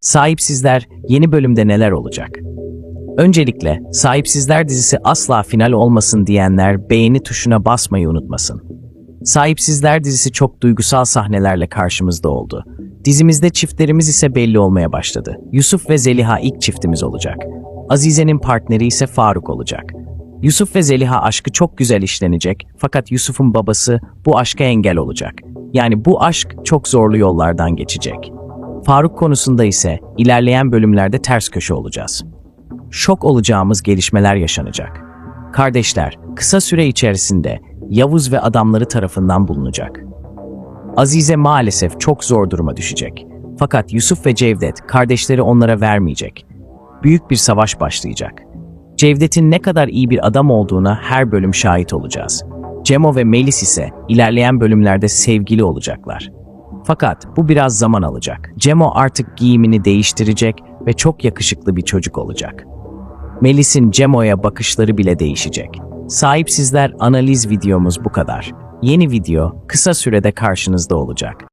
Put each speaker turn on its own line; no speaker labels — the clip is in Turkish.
Sahipsizler yeni bölümde neler olacak? Öncelikle Sahipsizler dizisi asla final olmasın diyenler beğeni tuşuna basmayı unutmasın. Sahipsizler dizisi çok duygusal sahnelerle karşımızda oldu. Dizimizde çiftlerimiz ise belli olmaya başladı. Yusuf ve Zeliha ilk çiftimiz olacak. Azize'nin partneri ise Faruk olacak. Yusuf ve Zeliha aşkı çok güzel işlenecek fakat Yusuf'un babası bu aşka engel olacak. Yani bu aşk çok zorlu yollardan geçecek. Faruk konusunda ise ilerleyen bölümlerde ters köşe olacağız. Şok olacağımız gelişmeler yaşanacak. Kardeşler kısa süre içerisinde Yavuz ve adamları tarafından bulunacak. Azize maalesef çok zor duruma düşecek. Fakat Yusuf ve Cevdet kardeşleri onlara vermeyecek. Büyük bir savaş başlayacak. Cevdet'in ne kadar iyi bir adam olduğuna her bölüm şahit olacağız. Cemo ve Melis ise ilerleyen bölümlerde sevgili olacaklar. Fakat bu biraz zaman alacak. Cemo artık giyimini değiştirecek ve çok yakışıklı bir çocuk olacak. Melis'in Cemo'ya bakışları bile değişecek. Sahipsizler analiz videomuz bu kadar. Yeni video kısa sürede karşınızda olacak.